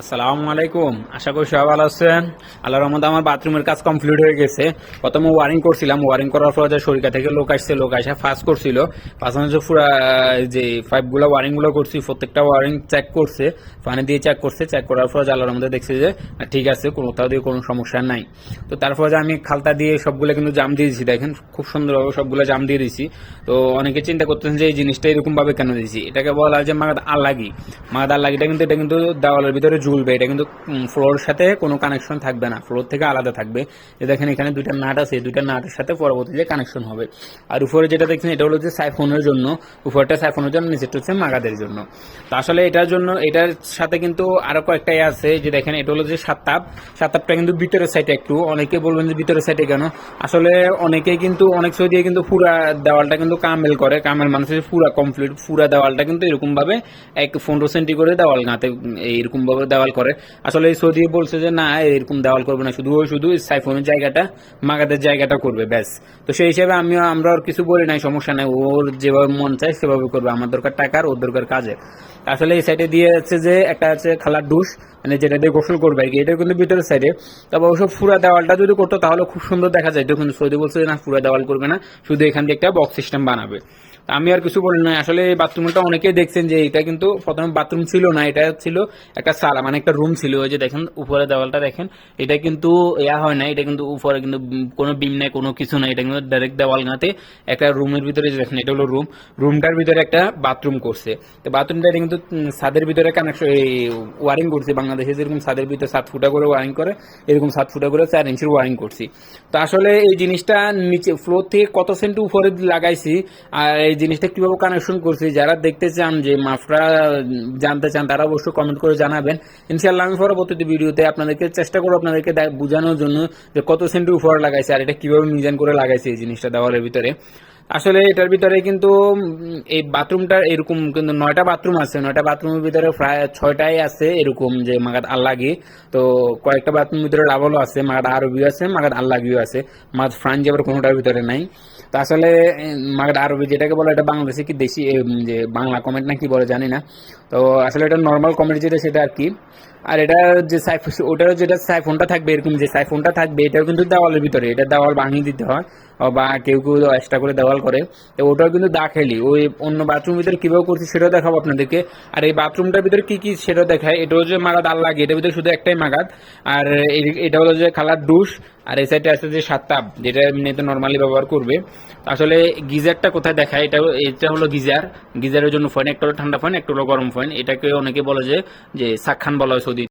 আসসালামু আলাইকুম। আশা করি সবাই ভালো আছেন। আল্লাহ রহমতে আমার বাথরুমের কাজ কমপ্লিট হয়ে গেছে। প্রথমে ওয়ারিং করছিলাম। ওয়ারিং করার পর যে শরীর থেকে লোক আসছে, লোক আসে ফাস্ট করছিল। পাশাপাশি যে পুরা যে পাইপগুলো ওয়ারিংগুলো করছি, প্রত্যেকটা ওয়ারিং চেক করছে, পানি দিয়ে চেক করছে। চেক করার পর যে আল্লাহর রহমতে দেখছে যে ঠিক আছে কোথাও দিয়ে কোনো সমস্যা নাই। তো তারপর যে আমি খালতা দিয়ে সবগুলো কিন্তু জাম দিয়ে দিয়েছি। দেখেন, খুব সুন্দরভাবে সবগুলো জাম দিয়ে দিয়েছি। তো অনেকে চিন্তা করতেছেন যে, এই জিনিসটা এরকমভাবে কেন দিয়েছি? এটাকে বলা হয় যে, মাগাদ আল্লাগি। মাগাদ আল্লাগিটা কিন্তু, এটা কিন্তু দেওয়ালের ভিতরে ঝুলবে, এটা কিন্তু ফ্লোর সাথে কোনো কানেকশন থাকবে না। ফ্লোর থেকে আলাদা থাকবে। যে দেখেন এখানে দুইটা নাট আছে দুইটা নাটের সাথে পরবর্তীতে কানেকশন হবে। আর উপরে যেটা দেখছেন, এটা হলো যে সাইফোনের জন্য, উপরটা সাইফোনের জন্য, নিচেরটা হচ্ছে মাগাদের জন্য। তো আসলে এটার জন্য, এটার সাথে কিন্তু আরও কয়েকটা ইয়ে আছে, যে দেখেন এটা হলো যে সাতাপ সাতাপটা কিন্তু ভিতরের সাইডে একটু, অনেকে বলবেন যে ভিতরের সাইডে কেন? আসলে অনেকে কিন্তু, অনেক সময় দিয়ে কিন্তু পুরা দেওয়ালটা কিন্তু কামেল করে। কামেল মানুষের পুরা কমপ্লিট পুরা দেওয়ালটা কিন্তু এরকম ভাবে এক পনেরো সেন্টি করে দেওয়াল গাঁতে এইরকম ভাবে দেওয়াল করে। আসলে এই সৌদি বলছে যে, না, এরকম দেওয়াল করবে না। শুধু ওই শুধু সাইফোনের জায়গাটা, মাগাদের জায়গাটা করবে, ব্যাস। তো সেই হিসেবে আমিও, আমরা আর কিছু বলি নাই, সমস্যা নাই। ওর যেভাবে মন চায়, সেভাবে করবে। আমার দরকার টাকার, ওর দরকার কাজের। আসলে এই সাইডে দিয়ে যাচ্ছে যে, একটা আছে খালার ডুস মানে যেটা দিয়ে গোসল করবে আর কি। এটা কিন্তু ভিতরের সাইডে তবে ওসব পুরা দেওয়ালটা যদি করতো, তাহলে খুব সুন্দর দেখা যায়। কিন্তু সৌদি বলছে যে, না, ফুরা দেওয়াল করবে না। শুধু এখান দিয়ে একটা বক্স সিস্টেম বানাবে। আমি আর কিছু বলি না আসলে এই বাথরুমটা অনেকেই দেখছেন যে এটা কিন্তু প্রথমে বাথরুম ছিল না, এটা ছিল একটা সালা মানে একটা রুম ছিল। ওই যে দেখেন, উপরে দেওয়ালটা দেখেন, এটা কিন্তু ইয়া হয় না এটা কিন্তু উপরে কিন্তু কোনো বিম নাই, কোনো কিছু নাই, এটা কিন্তু ডাইরেক্ট দেওয়াল গাঁতে একটা রুমের ভিতরে যে দেখেন, এটা হলো রুম। রুমটার ভিতরে একটা বাথরুম করছে। তো বাথরুমটা এটা কিন্তু ছাদের ভিতরে কানেকশন এই ওয়ারিং করছে বাংলাদেশে, যেরকম ছাদের ভিতরে সাত ফুটা করে ওয়ারিং করে, এরকম সাত ফুটা করে চার ইঞ্চির ওয়ারিং করছি। তো আসলে এই জিনিসটা নিচে ফ্লোর থেকে কত সেন্ট উপরে লাগাইছি, আর এই জিনিসটা কীভাবে কানেকশন করছি? যারা দেখতে চান যে মাফরা জানতে চান, তারা অবশ্যই কমেন্ট করে জানাবেন। ইনশাল্লাহ আমি পরবর্তী ভিডিওতে আপনাদেরকে চেষ্টা করব আপনাদেরকে বোঝানোর জন্য যে কত সেন্ট উপরে লাগাইছে আর এটা কীভাবে মিজান করে লাগাইছে এই জিনিসটা দেওয়ালের ভিতরে। আসলে এটার ভিতরে কিন্তু এই বাথরুমটা এরকম কিন্তু নয়টা বাথরুম আছে। নয়টা বাথরুমের ভিতরে প্রায় ছয়টাই আছে এরকম যে মাগাত আল্লাগি তো কয়েকটা বাথরুমের ভিতরে ডাবলও আছে মাগাত আরবিও আছে মাগাত আল্লাগিও আছে। মাগাত ফ্রান্স আবার কোনোটার ভিতরে নাই। তো আসলে আরবি যেটাকে বলে, এটা বাংলাদেশে কি দেশি? যে বাংলা কমেন্ট না কি বলে জানি না। তো আসলে এটা নর্মাল কমেন্ট যেটা, সেটা আর কি। আর এটা যে সাইফ ওটারও যেটা সাইফোনটা থাকবে, এরকম যে সাইফোনটা থাকবে, এটাও কিন্তু দেওয়ালের ভিতরে। এটা দেওয়াল ভাঙিয়ে দিতে হয়। বা কেউ কেউ এক্সট্রা করে দেওয়াল করে। তো ওটাও কিন্তু দাখেলি ওই অন্য বাথরুমের ভিতরে কীভাবে করছি সেটাও দেখাবো আপনাদেরকে। আর এই বাথরুমটার ভিতরে কী কী সেটাও দেখায়। এটা হচ্ছে মাগাদ আল লাগে। এটার ভিতরে শুধু একটাই মাগাদ আর এটা হলো যে খালার ডুস আর এই সাইডে আছে যে সাতটাপ যেটা এমনিতে নর্মালি ব্যবহার করবে। আসলে গিজারটা কোথায় দেখায়? এটা এটা হলো গিজার। গিজারের জন্য ফয়েন একটা হলো ঠান্ডা ফয়েন একটা হলো গরম ফয়েন এটাকে অনেকে বলে যে যে সাক্ষান বলা হয় সৌদি